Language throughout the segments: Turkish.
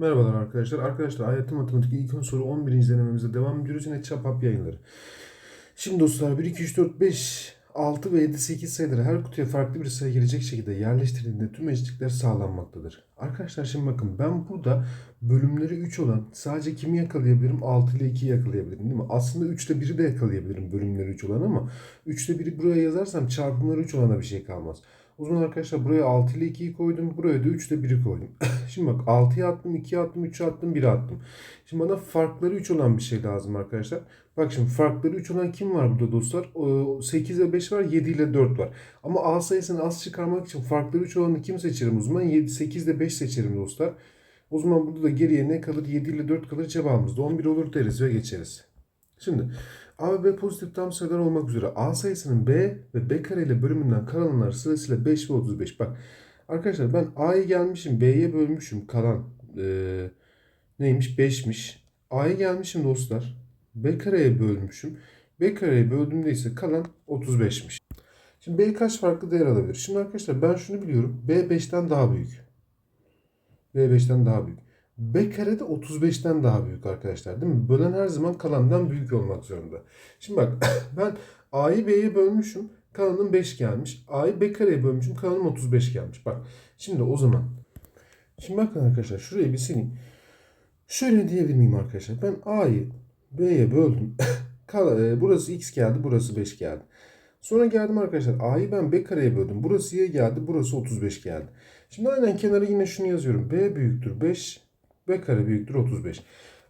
Merhabalar arkadaşlar. Arkadaşlar AYT Matematik ilk soru 11. denememize devam ediyoruz. Yine Çapap yayınları. Şimdi dostlar 1, 2, 3, 4, 5, 6 ve 7, 8 sayıları her kutuya farklı bir sayı gelecek şekilde yerleştirildiğinde tüm eşitlikler sağlanmaktadır. Arkadaşlar şimdi bakın ben burada bölümleri 3 olan sadece kimi yakalayabilirim? 6 ile 2'yi yakalayabilirim değil mi? Aslında 3 ile 1'i de yakalayabilirim bölümleri 3 olan ama 3 ile 1'i buraya yazarsam çarpımları 3 olana bir şey kalmaz. O zaman arkadaşlar buraya 6 ile 2'yi koydum. Buraya da 3 ile 1'i koydum. Şimdi bak 6'ya attım, 2'ye attım, 3'e attım, 1'e attım. Şimdi bana farkları 3 olan bir şey lazım arkadaşlar. Bak şimdi farkları 3 olan kim var burada dostlar? 8 ile 5 var, 7 ile 4 var. Ama A sayısını az çıkarmak için farkları 3 olanı kim seçerim o zaman? 7, 8 ile 5 seçerim dostlar. O zaman burada da geriye ne kalır? 7 ile 4 kalır cevabımız da 11 olur deriz ve geçeriz. Şimdi A ve B pozitif tam sayılar olmak üzere A sayısının B ve B kare bölümünden kalanlar sırasıyla 5 ve 35. Bak arkadaşlar ben A'yı gelmişim B'ye bölmüşüm kalan e, neymiş 5'miş. A'ya gelmişim dostlar. B kareye bölmüşüm. B kareye böldüğümde ise kalan 35'miş. Şimdi B kaç farklı değer alabilir? Şimdi arkadaşlar ben şunu biliyorum. B 5'ten daha büyük. B 5'ten daha büyük. B kare de 35'ten daha büyük arkadaşlar değil mi? Bölen her zaman kalandan büyük olmak zorunda. Şimdi bak ben A'yı B'ye bölmüşüm. Kalanım 5 gelmiş. A'yı B kareye bölmüşüm. Kalanım 35 gelmiş. Bak şimdi o zaman. Şimdi bakın arkadaşlar şurayı bir sileyim. Şöyle diyebilir miyim arkadaşlar? Ben A'yı B'ye böldüm. E, burası X geldi. Burası 5 geldi. Sonra geldim arkadaşlar. A'yı ben B kareye böldüm. Burası Y geldi. Burası 35 geldi. Şimdi aynen kenara yine şunu yazıyorum. B büyüktür 5. B kare büyüktür 35.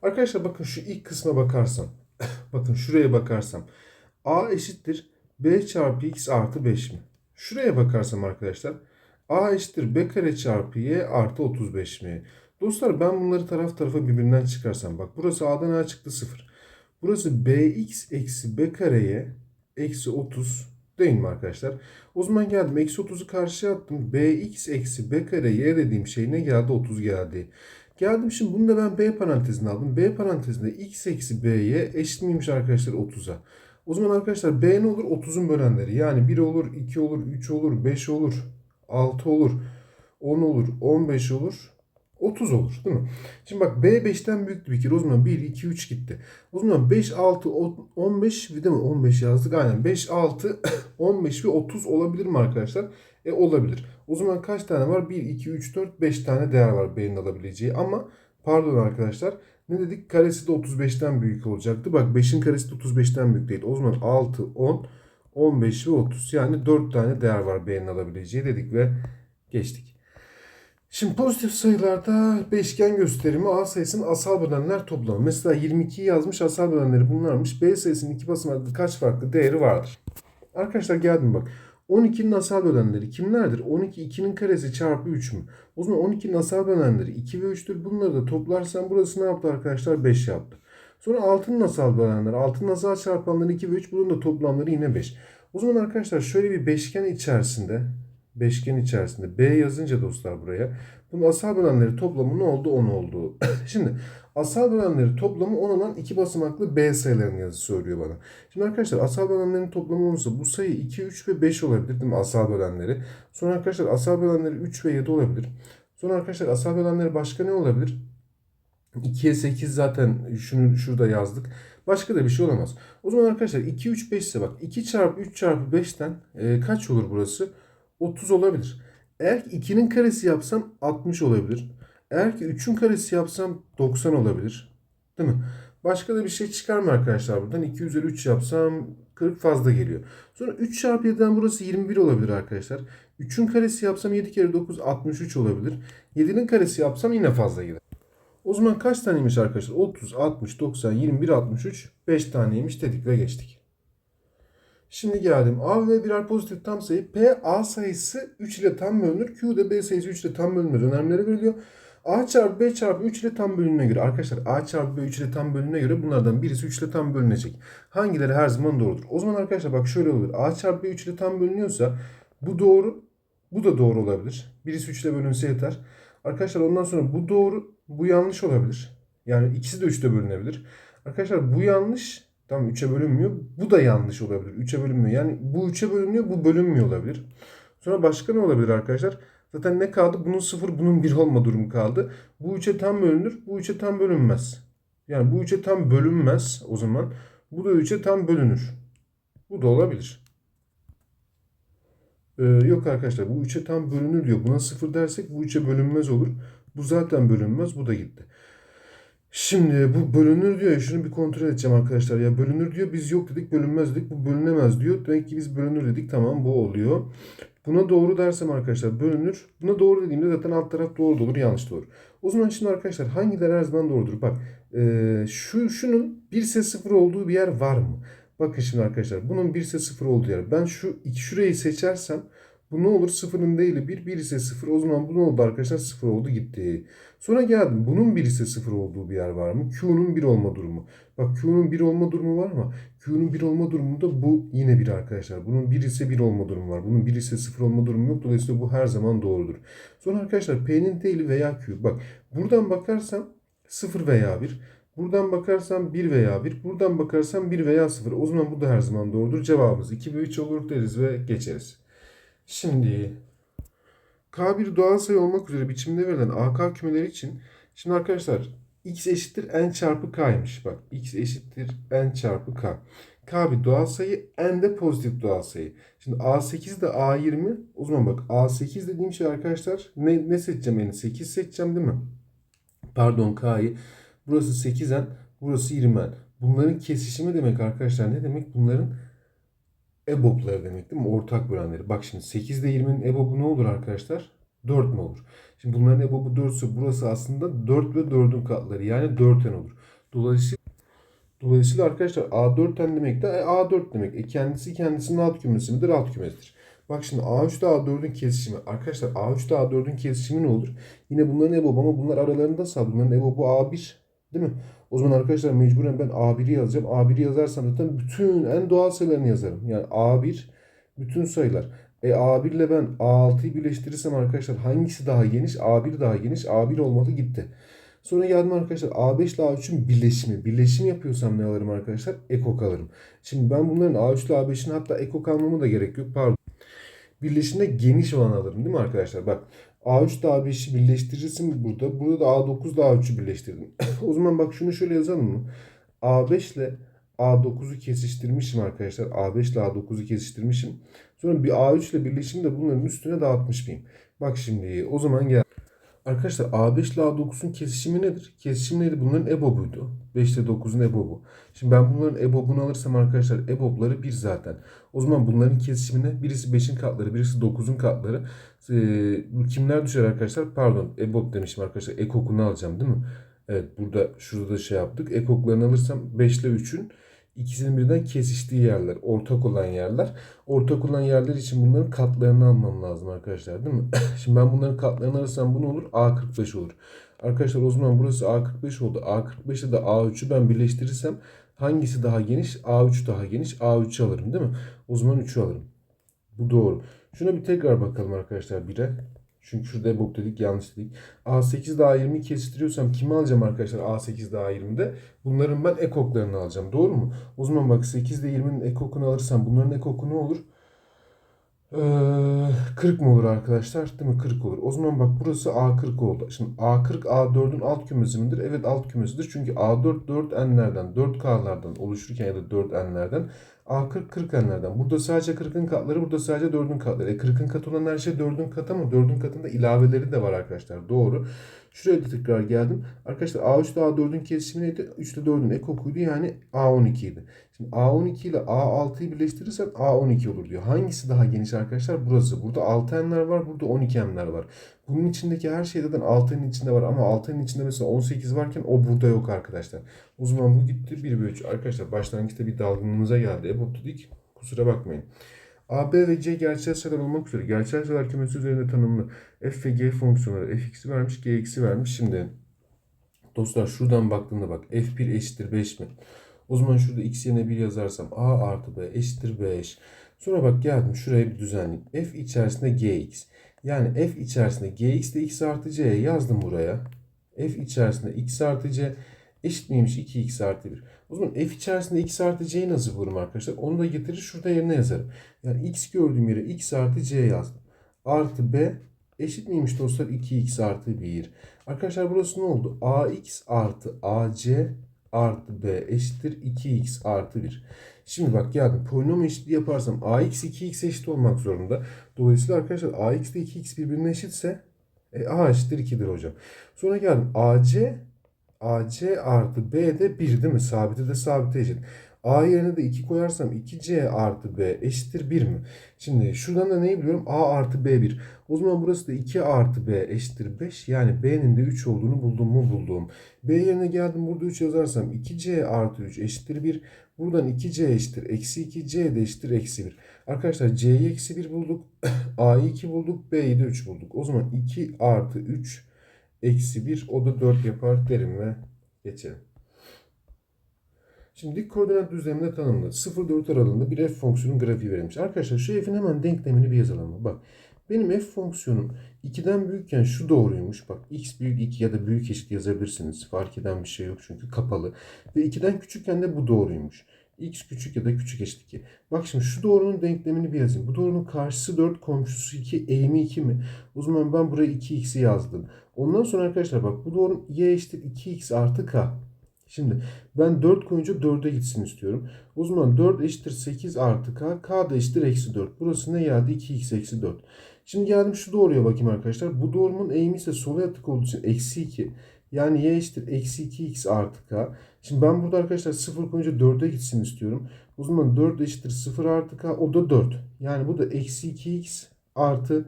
Arkadaşlar bakın şu ilk kısma bakarsam. bakın şuraya bakarsam. A eşittir B çarpı X artı 5 mi? Şuraya bakarsam arkadaşlar. A eşittir B kare çarpı Y artı 35 mi? Dostlar ben bunları taraf tarafa birbirinden çıkarsam. Bak burası A'dan A çıktı 0. Burası BX eksi B kareye eksi 30 değil mi arkadaşlar? O zaman geldim eksi 30'u karşıya attım. BX eksi B kare Y dediğim şey ne geldi? 30 geldi. Geldim şimdi bunu da ben B parantezine aldım. B parantezinde x eksi b'ye eşit miymiş arkadaşlar 30'a. O zaman arkadaşlar b ne olur? 30'un bölenleri. Yani 1 olur, 2 olur, 3 olur, 5 olur, 6 olur, 10 olur, 15 olur, 30 olur değil mi? Şimdi bak B 5'ten büyüktü bir kere. O zaman 1, 2, 3 gitti. O zaman 5, 6, 15 değil mi? 15 yazdık. Aynen 5, 6, 15 ve 30 olabilir mi arkadaşlar? E olabilir. O zaman kaç tane var? 1, 2, 3, 4, 5 tane değer var B'nin alabileceği. Ama pardon arkadaşlar ne dedik? Karesi de 35'ten büyük olacaktı. Bak 5'in karesi de 35'ten büyük değil. O zaman 6, 10, 15 ve 30. Yani 4 tane değer var B'nin alabileceği dedik ve geçtik. Şimdi pozitif sayılarda beşgen gösterimi A sayısının asal bölenler toplamı. Mesela 22 yazmış asal bölenleri bunlarmış. B sayısının iki basamaklı kaç farklı değeri vardır? Arkadaşlar geldim bak. 12'nin asal bölenleri kimlerdir? 12 2'nin karesi çarpı 3 mü? O zaman 12'nin asal bölenleri 2 ve 3'tür. Bunları da toplarsam burası ne yaptı arkadaşlar? 5 yaptı. Sonra 6'nın asal bölenleri. 6'nın asal çarpanları 2 ve 3. Bunun da toplamları yine 5. O zaman arkadaşlar şöyle bir beşgen içerisinde beşgen içerisinde B yazınca dostlar buraya bunun asal bölenleri toplamı ne oldu? 10 oldu. Şimdi asal bölenleri toplamı 10 olan iki basamaklı B sayılarının yazısı söylüyor bana. Şimdi arkadaşlar asal bölenlerin toplamı olursa bu sayı 2, 3 ve 5 olabilir değil mi asal bölenleri? Sonra arkadaşlar asal bölenleri 3 ve 7 olabilir. Sonra arkadaşlar asal bölenleri başka ne olabilir? 2'ye 8 zaten şunu şurada yazdık. Başka da bir şey olamaz. O zaman arkadaşlar 2, 3, 5 ise bak 2 çarpı 3 çarpı 5'ten e, kaç olur burası? 30 olabilir. Eğer ki 2'nin karesi yapsam 60 olabilir. Eğer ki 3'ün karesi yapsam 90 olabilir. Değil mi? Başka da bir şey çıkar mı arkadaşlar buradan? 2 üzeri 3 yapsam 40 fazla geliyor. Sonra 3 çarpı 7'den burası 21 olabilir arkadaşlar. 3'ün karesi yapsam 7 kere 9 63 olabilir. 7'nin karesi yapsam yine fazla gelir. O zaman kaç taneymiş arkadaşlar? 30, 60, 90, 21, 63, 5 taneymiş dedik ve geçtik. Şimdi geldim. A ve birer pozitif tam sayı. P A sayısı 3 ile tam bölünür. Q de B sayısı 3 ile tam bölünmez. Önemleri veriliyor. A çarpı B çarpı 3 ile tam bölününe göre. Arkadaşlar A çarpı B 3 ile tam bölününe göre bunlardan birisi 3 ile tam bölünecek. Hangileri her zaman doğrudur? O zaman arkadaşlar bak şöyle olur. A çarpı B 3 ile tam bölünüyorsa bu doğru. Bu da doğru olabilir. Birisi 3 ile bölünse yeter. Arkadaşlar ondan sonra bu doğru. Bu yanlış olabilir. Yani ikisi de 3 ile bölünebilir. Arkadaşlar bu yanlış. Tamam 3'e bölünmüyor. Bu da yanlış olabilir. 3'e bölünmüyor. Yani bu 3'e bölünüyor, bu bölünmüyor olabilir. Sonra başka ne olabilir arkadaşlar? Zaten ne kaldı? Bunun 0, bunun 1 olma durumu kaldı. Bu 3'e tam bölünür, bu 3'e tam bölünmez. Yani bu 3'e tam bölünmez o zaman. Bu da 3'e tam bölünür. Bu da olabilir. Ee, yok arkadaşlar bu 3'e tam bölünür diyor. Buna 0 dersek bu 3'e bölünmez olur. Bu zaten bölünmez. Bu da gitti. Şimdi bu bölünür diyor şunu bir kontrol edeceğim arkadaşlar. Ya bölünür diyor biz yok dedik bölünmez dedik bu bölünemez diyor. Demek ki biz bölünür dedik tamam bu oluyor. Buna doğru dersem arkadaşlar bölünür. Buna doğru dediğimde zaten alt taraf doğru da olur yanlış da olur. O zaman şimdi arkadaşlar hangileri her zaman doğrudur? Bak eee, şu şunun 1 ise 0 olduğu bir yer var mı? Bakın şimdi arkadaşlar bunun 1 ise 0 olduğu yer. Ben şu şurayı seçersem bu ne olur? Sıfırın değili 1, 1 ise 0. O zaman bu ne oldu arkadaşlar? 0 oldu gitti. Sonra geldim. Bunun 1 ise 0 olduğu bir yer var mı? Q'nun 1 olma durumu. Bak Q'nun 1 olma durumu var mı? Q'nun 1 olma durumunda bu yine 1 arkadaşlar. Bunun 1 ise 1 olma durumu var. Bunun 1 ise 0 olma durumu yok. Dolayısıyla bu her zaman doğrudur. Sonra arkadaşlar P'nin değili veya Q. Bak buradan bakarsam 0 veya 1. Buradan bakarsam 1 veya 1. Buradan bakarsam 1 veya 0. O zaman bu da her zaman doğrudur. Cevabımız 2 ve 3 olur deriz ve geçeriz. Şimdi K bir doğal sayı olmak üzere biçimde verilen AK kümeleri için şimdi arkadaşlar x eşittir n çarpı k'ymış. Bak x eşittir n çarpı k. K bir doğal sayı, n de pozitif doğal sayı. Şimdi A8 de A20. O zaman bak A8 dediğim şey arkadaşlar ne, ne seçeceğim yani 8 seçeceğim değil mi? Pardon K'yı. Burası 8n, burası 20n. Bunların kesişimi demek arkadaşlar ne demek? Bunların EBOB'ları demek değil mi? Ortak bölenleri. Bak şimdi 8 ile 20'nin EBOB'u ne olur arkadaşlar? 4 mü olur? Şimdi bunların EBOB'u 4 ise burası aslında 4 ve 4'ün katları. Yani 4n olur. Dolayısıyla Dolayısıyla arkadaşlar A4n demek de e, A4 demek. E kendisi kendisinin alt kümesi midir? Alt kümesidir. Bak şimdi A3 ile A4'ün kesişimi. Arkadaşlar A3 ile A4'ün kesişimi ne olur? Yine bunların EBOB'u ama bunlar aralarında sal. Bunların EBOB'u A1 değil mi? O zaman arkadaşlar mecburen ben A1'i yazacağım. A1'i yazarsam zaten bütün en doğal sayılarını yazarım. Yani A1 bütün sayılar. E A1 ile ben A6'yı birleştirirsem arkadaşlar hangisi daha geniş? A1 daha geniş. A1 olmalı gitti. Sonra geldim arkadaşlar A5 ile A3'ün birleşimi. Birleşim yapıyorsam ne alırım arkadaşlar? Ekok alırım. Şimdi ben bunların A3 ile A5'in hatta ekok almama da gerek yok. Pardon. Birleşimde geniş olan alırım değil mi arkadaşlar? Bak A3 ile A5'i birleştirirsin burada. Burada da A9 ile A3'ü birleştirdim. o zaman bak şunu şöyle yazalım mı? A5 ile A9'u kesiştirmişim arkadaşlar. A5 ile A9'u kesiştirmişim. Sonra bir A3 ile birleşimi de bunların üstüne dağıtmış mıyım? Bak şimdi o zaman gel. Arkadaşlar A5 ile A9'un kesişimi nedir? Kesişim neydi? Bunların EBOB'uydu. 5 ile 9'un EBOB'u. Şimdi ben bunların EBOB'unu alırsam arkadaşlar EBOB'ları 1 zaten. O zaman bunların kesişimine birisi 5'in katları, birisi 9'un katları. Ee, kimler düşer arkadaşlar? Pardon EBOB demişim arkadaşlar. Ekokunu alacağım değil mi? Evet burada şurada da şey yaptık. Ekoklarını alırsam 5 ile 3'ün ikisinin birden kesiştiği yerler, ortak olan yerler. Ortak olan yerler için bunların katlarını almam lazım arkadaşlar değil mi? Şimdi ben bunların katlarını alırsam bu ne olur? A45 olur. Arkadaşlar o zaman burası A45 oldu. A45'te de A3'ü ben birleştirirsem hangisi daha geniş? A3 daha geniş. A3'ü alırım değil mi? O zaman 3'ü alırım. Bu doğru. Şuna bir tekrar bakalım arkadaşlar 1'e. Çünkü şurada EBOB dedik yanlış dedik. A8 daha 20'yi kesiştiriyorsam kimi alacağım arkadaşlar A8 daha 20'de? Bunların ben ekoklarını alacağım. Doğru mu? O zaman bak 8 ile 20'nin ekokunu alırsam bunların ekoku ne olur? Ee, 40 mı olur arkadaşlar? Değil mi? 40 olur. O zaman bak burası A40 oldu. Şimdi A40 A4'ün alt kümesi midir? Evet alt kümesidir. Çünkü A4 4n'lerden 4K'lardan oluşurken ya da 4n'lerden A40 40n'lerden. Burada sadece 40'ın katları, burada sadece 4'ün katları. E 40'ın katı olan her şey 4'ün katı ama 4'ün katında ilaveleri de var arkadaşlar. Doğru. Şuraya da tekrar geldim. Arkadaşlar A3 ile A4'ün kesişimi neydi? 3 ile 4'ün ekokuydu yani A12 idi. Şimdi A12 ile A6'yı birleştirirsen A12 olur diyor. Hangisi daha geniş arkadaşlar? Burası. Burada 6n'ler var, burada 12n'ler var. Bunun içindeki her şey zaten 6'nın içinde var ama 6'nın içinde mesela 18 varken o burada yok arkadaşlar. O zaman bu gitti 1 bölü 3. Arkadaşlar başlangıçta bir dalgınlığımıza geldi. EBOB dedik. Kusura bakmayın. A, B ve C gerçel sayılar olmak üzere gerçel sayılar kümesi üzerinde tanımlı f ve g fonksiyonları fx'i vermiş, gx'i vermiş. Şimdi dostlar şuradan baktığında bak f1 eşittir 5 mi? O zaman şurada x yerine 1 yazarsam a artı b eşittir 5. Sonra bak geldim şuraya bir düzenleyeyim. f içerisinde gx. Yani f içerisinde gx de x artı c yazdım buraya. f içerisinde x artı c eşit miymiş 2x artı 1. O zaman f içerisinde x artı c'yi nasıl bulurum arkadaşlar? Onu da getirir şurada yerine yazarım. Yani x gördüğüm yere x artı c yazdım. Artı b eşit miymiş dostlar? 2x artı 1. Arkadaşlar burası ne oldu? ax artı ac artı b eşittir 2x artı 1. Şimdi bak geldim. Polinom eşitliği yaparsam ax 2x eşit olmak zorunda. Dolayısıyla arkadaşlar ax ile 2x birbirine eşitse e, a eşittir 2'dir hocam. Sonra geldim. ac ac artı b de 1 değil mi? Sabiti de sabite eşit. A yerine de 2 koyarsam 2C artı B eşittir 1 mi? Şimdi şuradan da neyi biliyorum? A artı B 1. O zaman burası da 2 artı B eşittir 5. Yani B'nin de 3 olduğunu buldum mu buldum. B yerine geldim burada 3 yazarsam 2C artı 3 eşittir 1. Buradan 2C eşittir. Eksi 2 C de eşittir. Eksi 1. Arkadaşlar C'yi eksi 1 bulduk. A'yı 2 bulduk. B'yi de 3 bulduk. O zaman 2 artı 3 eksi 1 o da 4 yapar derim ve geçelim. Şimdi dik koordinat düzleminde tanımlı 0-4 aralığında bir f fonksiyonun grafiği verilmiş. Arkadaşlar şu f'in hemen denklemini bir yazalım. Bak benim f fonksiyonum 2'den büyükken şu doğruymuş. Bak x büyük 2 ya da büyük eşit yazabilirsiniz. Fark eden bir şey yok çünkü kapalı. Ve 2'den küçükken de bu doğruymuş. X küçük ya da küçük eşit 2. Bak şimdi şu doğrunun denklemini bir yazayım. Bu doğrunun karşısı 4, komşusu 2, eğimi 2 mi? O zaman ben buraya 2x'i yazdım. Ondan sonra arkadaşlar bak bu doğrunun y eşittir 2x artı k. Şimdi ben 4 koyunca 4'e gitsin istiyorum. O zaman 4 eşittir 8 artı k. K da eşittir eksi 4. Burası ne geldi? 2x eksi 4. Şimdi geldim şu doğruya bakayım arkadaşlar. Bu doğrumun eğimi ise sola yatık olduğu için eksi 2. Yani y eşittir eksi 2x artı k. Şimdi ben burada arkadaşlar 0 koyunca 4'e gitsin istiyorum. O zaman 4 eşittir 0 artı k. O da 4. Yani bu da eksi 2x artı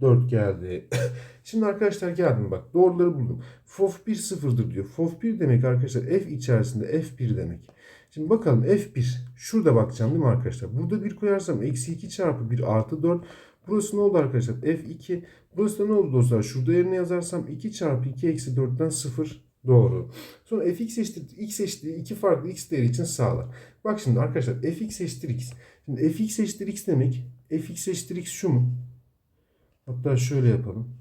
4 geldi. Şimdi arkadaşlar geldim bak doğruları buldum. FOF 1 sıfırdır diyor. FOF 1 demek arkadaşlar f içerisinde f1 demek. Şimdi bakalım f1 şurada bakacağım değil mi arkadaşlar? Burada 1 koyarsam eksi 2 çarpı 1 artı 4. Burası ne oldu arkadaşlar? f2. Burası da ne oldu dostlar? Şurada yerine yazarsam 2 çarpı 2 eksi 4'ten 0 doğru. Sonra fx eşittir x eşittir iki farklı x değeri için sağlar. Bak şimdi arkadaşlar fx eşittir x. Şimdi fx eşittir x demek fx eşittir x şu mu? Hatta şöyle yapalım.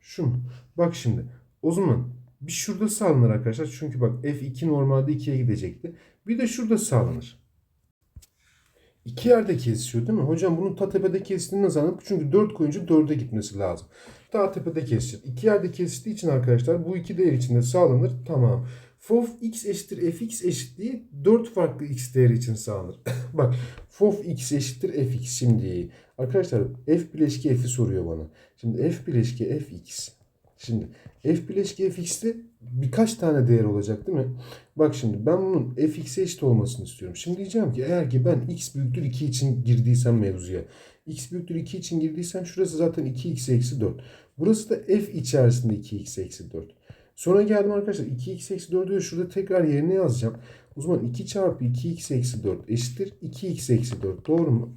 Şu mu? Bak şimdi. O zaman bir şurada sağlanır arkadaşlar. Çünkü bak F2 normalde 2'ye gidecekti. Bir de şurada sağlanır. İki yerde kesişiyor değil mi? Hocam bunun ta tepede kestiğini nasıl anladık? Çünkü 4 koyunca 4'e gitmesi lazım. Ta tepede kesişir. İki yerde kesiştiği için arkadaşlar bu iki değer içinde sağlanır. Tamam. Fof x eşittir fx eşitliği 4 farklı x değeri için sağlanır. Bak fof x eşittir fx şimdi. Arkadaşlar f bileşki f'i soruyor bana. Şimdi f bileşki fx. Şimdi f bileşki fx'te birkaç tane değer olacak değil mi? Bak şimdi ben bunun fx'e eşit olmasını istiyorum. Şimdi diyeceğim ki eğer ki ben x büyüktür 2 için girdiysem mevzuya. x büyüktür 2 için girdiysem şurası zaten 2x eksi 4. Burası da f içerisinde 2x eksi 4. Sonra geldim arkadaşlar 2x eksi 4'ü şurada tekrar yerine yazacağım. O zaman 2 çarpı 2x eksi 4 eşittir 2x eksi 4. Doğru mu?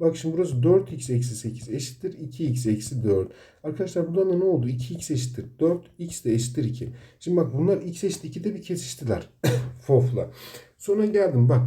Bak şimdi burası 4x eksi 8 eşittir 2x eksi 4. Arkadaşlar buradan da ne oldu? 2x eşittir 4, x de eşittir 2. Şimdi bak bunlar x eşittir 2'de bir kesiştiler. Fofla. Sonra geldim bak.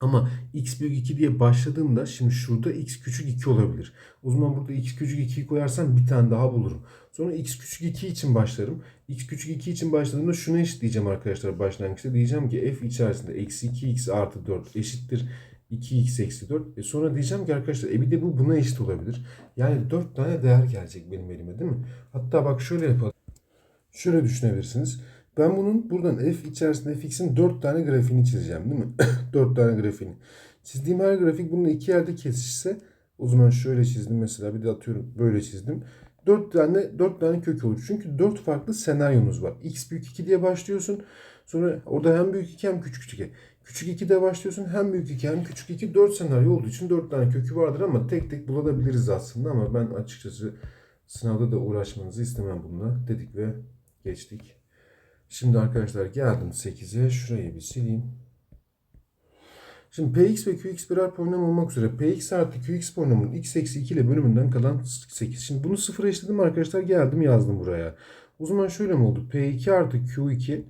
Ama x büyük 2 diye başladığımda şimdi şurada x küçük 2 olabilir. O zaman burada x küçük 2'yi koyarsam bir tane daha bulurum. Sonra x küçük 2 için başlarım. x küçük 2 için başladığımda şunu eşitleyeceğim arkadaşlar başlangıçta. Diyeceğim ki f içerisinde eksi 2x artı 4 eşittir 2x eksi 4. E sonra diyeceğim ki arkadaşlar e bir de bu buna eşit olabilir. Yani 4 tane değer gelecek benim elime değil mi? Hatta bak şöyle yapalım. Şöyle düşünebilirsiniz. Ben bunun buradan f içerisinde fx'in 4 tane grafiğini çizeceğim değil mi? 4 tane grafiğini. Çizdiğim her grafik bununla iki yerde kesişse o zaman şöyle çizdim mesela bir de atıyorum böyle çizdim. 4 tane 4 tane kök olur. Çünkü 4 farklı senaryonuz var. x büyük 2 diye başlıyorsun. Sonra orada hem büyük 2 hem küçük 2. Küçük 2'de başlıyorsun hem büyük 2 hem küçük 2 4 senaryo olduğu için 4 tane kökü vardır ama tek tek bulabiliriz aslında ama ben açıkçası sınavda da uğraşmanızı istemem bununla dedik ve geçtik. Şimdi arkadaşlar geldim 8'e şurayı bir sileyim. Şimdi Px ve Qx birer polinom olmak üzere Px artı Qx polinomunun x eksi 2 ile bölümünden kalan 8. Şimdi bunu sıfıra eşitledim arkadaşlar geldim yazdım buraya. O zaman şöyle mi oldu? P2 artı Q2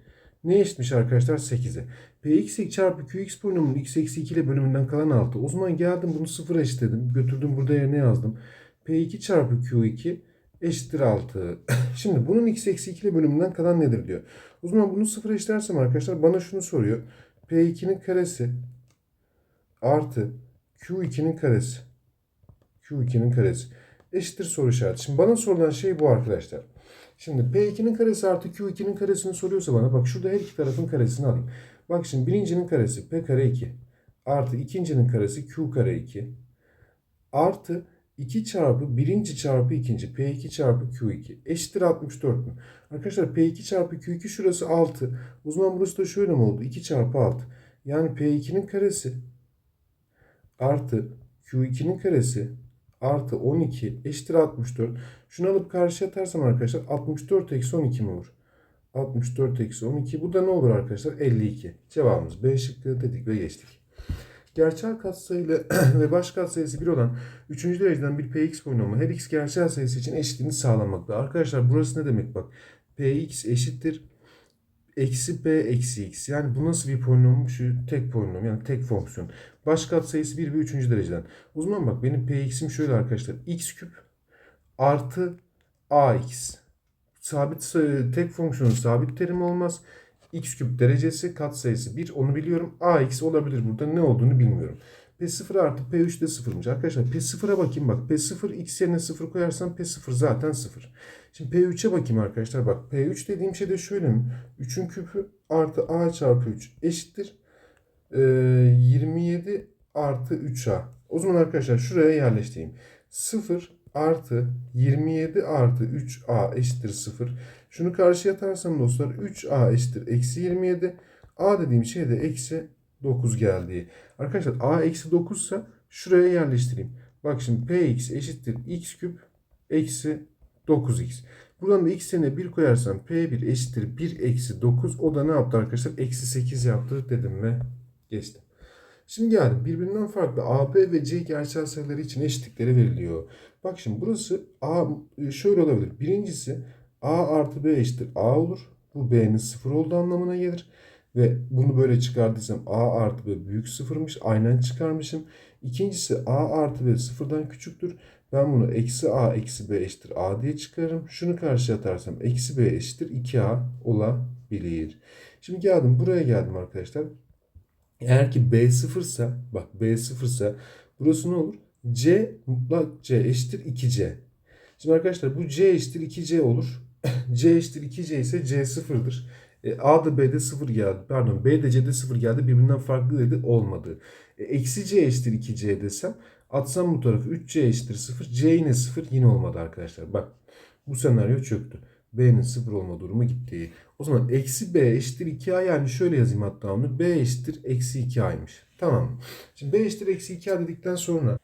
ne eşitmiş arkadaşlar? 8'e. Px çarpı Qx polinomunun x eksi 2 ile bölümünden kalan 6. O zaman geldim bunu sıfıra eşitledim. Götürdüm burada yerine yazdım. P2 çarpı Q2 eşittir 6. Şimdi bunun x eksi 2 ile bölümünden kalan nedir diyor. O zaman bunu sıfıra eşitlersem arkadaşlar bana şunu soruyor. P2'nin karesi artı Q2'nin karesi. Q2'nin karesi eşittir soru işareti. Şimdi bana sorulan şey bu arkadaşlar. Şimdi P2'nin karesi artı Q2'nin karesini soruyorsa bana bak şurada her iki tarafın karesini alayım. Bak şimdi birincinin karesi P kare 2 artı ikincinin karesi Q kare 2 artı 2 çarpı birinci çarpı ikinci P2 çarpı Q2 eşittir 64 mü? Arkadaşlar P2 çarpı Q2 şurası 6. O zaman burası da şöyle mi oldu? 2 çarpı 6. Yani P2'nin karesi artı Q2'nin karesi artı 12 eşittir 64. Şunu alıp karşıya atarsam arkadaşlar 64 eksi 12 mi olur? 64 eksi 12. Bu da ne olur arkadaşlar? 52. Cevabımız B şıkkı dedik ve geçtik. Gerçel katsayıyla ve baş katsayısı 1 olan 3. dereceden bir px polinomu her x gerçel sayısı için eşitliğini sağlamakta. Arkadaşlar burası ne demek bak? px eşittir eksi b eksi x. Yani bu nasıl bir polinom? Şu tek polinom yani tek fonksiyon. Baş katsayısı 1 ve 3. dereceden. O zaman bak benim px'im şöyle arkadaşlar. x küp artı ax. Sabit tek fonksiyonun sabit terimi olmaz. x küp derecesi katsayısı 1 onu biliyorum. ax olabilir burada ne olduğunu bilmiyorum. P0 artı P3 de 0'mış. Arkadaşlar P0'a bakayım bak. P0 x yerine 0 koyarsam P0 zaten 0. Şimdi P3'e bakayım arkadaşlar. Bak P3 dediğim şey de şöyle mi? 3'ün küpü artı A çarpı 3 eşittir. Ee, 27 artı 3A. O zaman arkadaşlar şuraya yerleştireyim. 0 artı 27 artı 3A eşittir 0. Şunu karşıya atarsam dostlar 3A eşittir eksi 27. A dediğim şey de eksi 9 geldi. Arkadaşlar A eksi 9 ise şuraya yerleştireyim. Bak şimdi Px eşittir x küp eksi 9x. Buradan da x yerine 1 koyarsam P1 eşittir 1 eksi 9. O da ne yaptı arkadaşlar? Eksi 8 yaptı dedim ve geçtim. Şimdi geldim. Birbirinden farklı A, B ve C gerçel sayıları için eşitlikleri veriliyor. Bak şimdi burası A şöyle olabilir. Birincisi A artı B eşittir A olur. Bu B'nin sıfır olduğu anlamına gelir. Ve bunu böyle çıkardıysam A artı B büyük sıfırmış. Aynen çıkarmışım. İkincisi A artı B sıfırdan küçüktür. Ben bunu eksi A eksi B eşittir A diye çıkarırım. Şunu karşıya atarsam eksi B eşittir 2A olabilir. Şimdi geldim buraya geldim arkadaşlar. Eğer ki B sıfırsa bak B sıfırsa burası ne olur? C mutlak C eşittir 2C. Şimdi arkadaşlar bu C eşittir 2C olur. C eşittir 2C ise C sıfırdır. E, A da B'de 0 geldi. Pardon B de C'de 0 geldi. Birbirinden farklı dedi. Olmadı. E, eksi C eşittir 2C desem. Atsam bu tarafı 3C eşittir 0. C yine 0. Yine olmadı arkadaşlar. Bak bu senaryo çöktü. B'nin 0 olma durumu gitti. O zaman eksi B eşittir 2A yani şöyle yazayım hatta onu. B eşittir eksi 2A'ymış. Tamam. Şimdi B eşittir eksi 2A dedikten sonra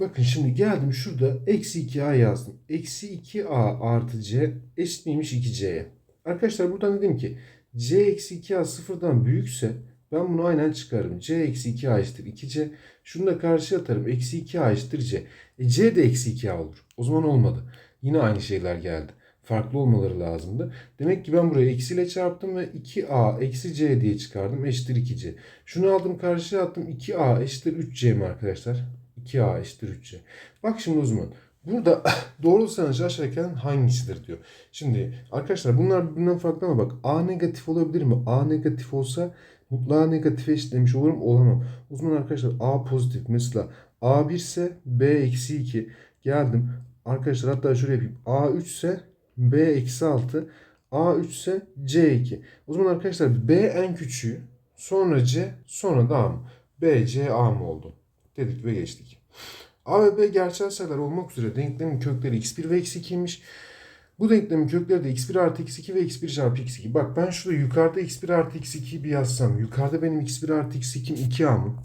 Bakın şimdi geldim şurada eksi 2A yazdım. Eksi 2A artı C eşit miymiş 2C'ye? Arkadaşlar buradan dedim ki C eksi 2A sıfırdan büyükse ben bunu aynen çıkarım. C eksi 2A eşittir 2C. Şunu da karşıya atarım. Eksi 2A eşittir C. E C de eksi 2A olur. O zaman olmadı. Yine aynı şeyler geldi. Farklı olmaları lazımdı. Demek ki ben buraya eksiyle çarptım ve 2A eksi C diye çıkardım. Eşittir 2C. Şunu aldım karşıya attım. 2A eşittir 3C mi arkadaşlar? 2A eşittir 3C. Bak şimdi o zaman. Burada doğru sayıcı aşağıdaki hangisidir diyor. Şimdi arkadaşlar bunlar birbirinden farklı ama bak A negatif olabilir mi? A negatif olsa mutlağa negatife eşitlemiş olurum olamam. O zaman arkadaşlar A pozitif. Mesela A1 ise B eksi 2. Geldim. Arkadaşlar hatta şöyle yapayım. A3 ise B eksi 6. A3 ise C2. O zaman arkadaşlar B en küçüğü. Sonra C sonra da A mı? B, C, A mı oldu? Dedik ve geçtik. A ve B gerçel sayılar olmak üzere denklemin kökleri x1 ve x2'ymiş. Bu denklemin kökleri de x1 artı x2 ve x1 çarpı x2. Bak ben şurada yukarıda x1 artı x2'yi bir yazsam. Yukarıda benim x1 artı x2'm 2a mı?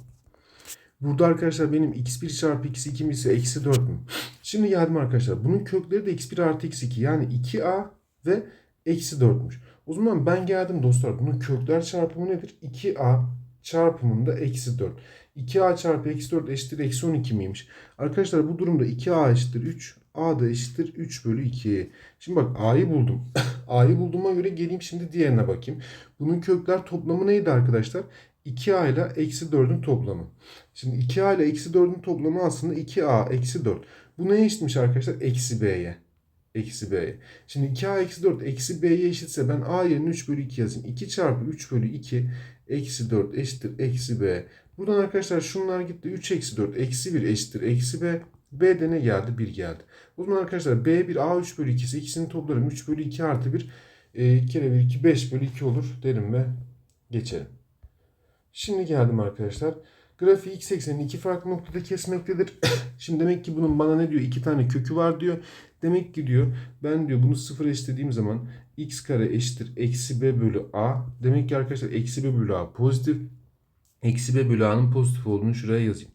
Burada arkadaşlar benim x1 çarpı x2'm ise eksi 4 mü? Şimdi geldim arkadaşlar. Bunun kökleri de x1 artı x2. Yani 2a ve eksi 4'müş. O zaman ben geldim dostlar. Bunun kökler çarpımı nedir? 2a çarpımında eksi 4. 2a çarpı eksi 4 eşittir eksi 12 miymiş? Arkadaşlar bu durumda 2a eşittir 3. a da eşittir 3 bölü 2. Şimdi bak a'yı buldum. a'yı bulduğuma göre geleyim şimdi diğerine bakayım. Bunun kökler toplamı neydi arkadaşlar? 2a ile eksi 4'ün toplamı. Şimdi 2a ile eksi 4'ün toplamı aslında 2a eksi 4. Bu neye eşitmiş arkadaşlar? Eksi b'ye. Eksi b'ye. Şimdi 2a eksi 4 eksi b'ye eşitse ben a yerine 3 bölü 2 yazayım. 2 çarpı 3 bölü 2 eksi 4 eşittir eksi b. Buradan arkadaşlar şunlar gitti. 3 eksi 4 eksi 1 eşittir eksi b. B'de ne geldi? 1 geldi. O zaman arkadaşlar B1 A3 bölü 2'si ikisini toplarım. 3 bölü 2 artı 1 e, kere 1 2 5 bölü 2 olur derim ve geçelim. Şimdi geldim arkadaşlar. Grafiği x eksenini iki farklı noktada kesmektedir. Şimdi demek ki bunun bana ne diyor? İki tane kökü var diyor. Demek ki diyor ben diyor bunu sıfır eşitlediğim zaman x kare eşittir eksi b bölü a. Demek ki arkadaşlar eksi b bölü a pozitif. Eksi b bölü a'nın pozitif olduğunu şuraya yazayım.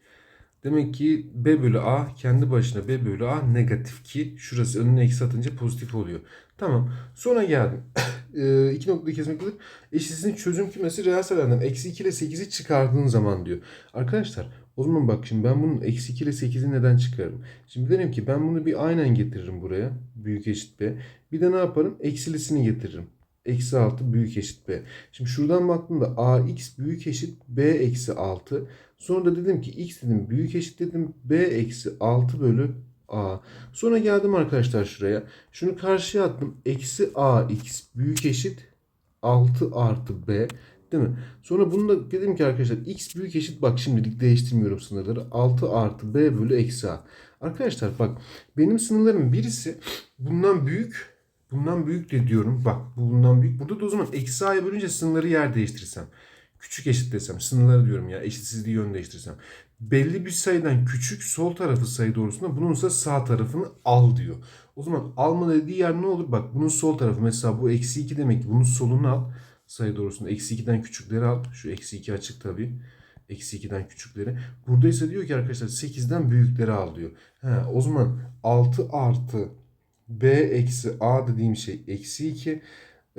Demek ki b bölü a kendi başına b bölü a negatif ki şurası önüne eksi atınca pozitif oluyor. Tamam. Sonra geldim. e, iki noktayı kesmektedir. Eşitsizliğin çözüm kümesi reel sayılardan eksi 2 ile 8'i çıkardığın zaman diyor. Arkadaşlar o zaman bak şimdi ben bunun eksi 2 ile 8'i neden çıkarırım? Şimdi derim ki ben bunu bir aynen getiririm buraya. Büyük eşit b. Bir de ne yaparım? Eksilisini getiririm. Eksi 6 büyük eşit b. Şimdi şuradan baktığımda ax büyük eşit b eksi 6. Sonra da dedim ki x dedim büyük eşit dedim b eksi 6 bölü a. Sonra geldim arkadaşlar şuraya. Şunu karşıya attım. Eksi ax büyük eşit 6 artı b. Değil mi? Sonra bunu da dedim ki arkadaşlar x büyük eşit bak şimdilik değiştirmiyorum sınırları. 6 artı b bölü eksi a. Arkadaşlar bak benim sınırlarım birisi bundan büyük bundan büyük de diyorum. Bak bu bundan büyük. Burada da o zaman eksi a'ya bölünce sınırları yer değiştirsem. Küçük eşit desem sınırları diyorum ya eşitsizliği yön değiştirsem. Belli bir sayıdan küçük sol tarafı sayı doğrusunda bununsa sağ tarafını al diyor. O zaman alma dediği yer ne olur? Bak bunun sol tarafı mesela bu eksi 2 demek ki bunun solunu al. Sayı doğrusunda eksi 2'den küçükleri al. Şu eksi 2 açık tabii. Eksi 2'den küçükleri. Burada ise diyor ki arkadaşlar 8'den büyükleri al diyor. He, o zaman 6 artı b eksi a dediğim şey eksi 2.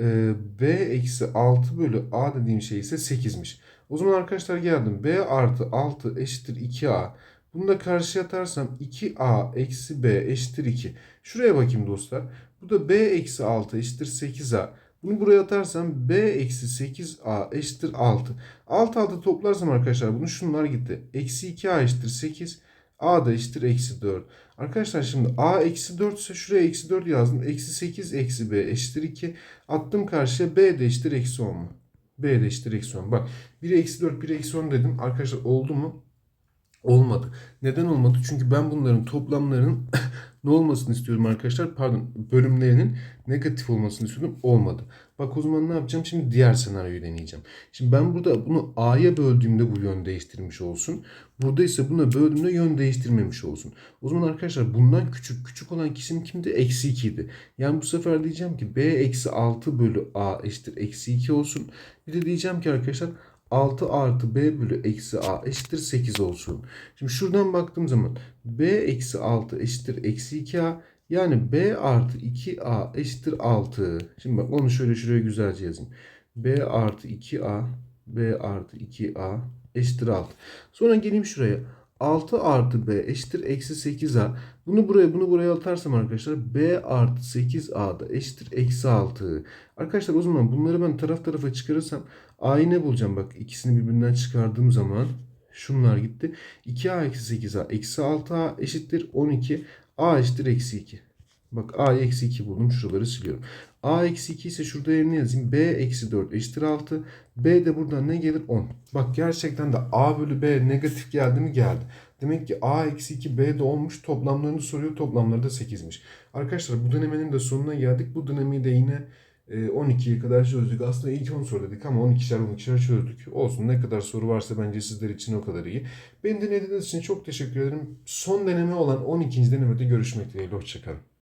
Ee, b eksi 6 bölü a dediğim şey ise 8'miş. O zaman arkadaşlar geldim. b artı 6 eşittir 2a. Bunu da karşıya atarsam 2a eksi b eşittir 2. Şuraya bakayım dostlar. Bu da b eksi 6 eşittir 8a. Bunu buraya atarsam b eksi 8a eşittir 6. 6 6 toplarsam arkadaşlar bunu şunlar gitti. Eksi 2a eşittir 8. a da eşittir eksi 4. Arkadaşlar şimdi a eksi 4 ise şuraya eksi 4 yazdım. Eksi 8 eksi b eşittir 2. Attım karşıya b de eşittir eksi 10 mu? B de eşittir eksi 10. Bak 1 eksi 4 1 eksi 10 dedim. Arkadaşlar oldu mu? Olmadı. Neden olmadı? Çünkü ben bunların toplamlarının ne olmasını istiyorum arkadaşlar? Pardon bölümlerinin negatif olmasını istiyordum. Olmadı. Bak o zaman ne yapacağım? Şimdi diğer senaryoyu deneyeceğim. Şimdi ben burada bunu A'ya böldüğümde bu yön değiştirmiş olsun. Burada ise buna böldüğümde yön değiştirmemiş olsun. O zaman arkadaşlar bundan küçük küçük olan kesim kimdi? Eksi 2 idi. Yani bu sefer diyeceğim ki B eksi 6 bölü A eşittir eksi 2 olsun. Bir de diyeceğim ki arkadaşlar 6 artı b bölü eksi a eşittir 8 olsun. Şimdi şuradan baktığım zaman b eksi 6 eşittir eksi 2a. Yani b artı 2a eşittir 6. Şimdi bak onu şöyle şuraya güzelce yazayım. b artı 2a b artı 2a eşittir 6. Sonra geleyim şuraya. 6 artı b eşittir eksi 8a. Bunu buraya bunu buraya atarsam arkadaşlar b artı 8a da eşittir eksi 6. Arkadaşlar o zaman bunları ben taraf tarafa çıkarırsam a'yı ne bulacağım? Bak ikisini birbirinden çıkardığım zaman şunlar gitti. 2a eksi 8a eksi 6a eşittir 12. a eşittir eksi 2. Bak a eksi 2 buldum. Şuraları siliyorum. A eksi 2 ise şurada yerine yazayım. b eksi 4 eşittir 6. b de buradan ne gelir? 10. Bak gerçekten de a bölü b negatif geldi mi? Geldi. Demek ki a eksi 2 b de olmuş. Toplamlarını soruyor. Toplamları da 8'miş. Arkadaşlar bu denemenin de sonuna geldik. Bu denemeyi de yine 12'ye kadar çözdük. Aslında ilk 10 soru dedik ama 12'şer 12'şer çözdük. Olsun ne kadar soru varsa bence sizler için o kadar iyi. Beni dinlediğiniz için çok teşekkür ederim. Son deneme olan 12. denemede görüşmek dileğiyle. Hoşçakalın.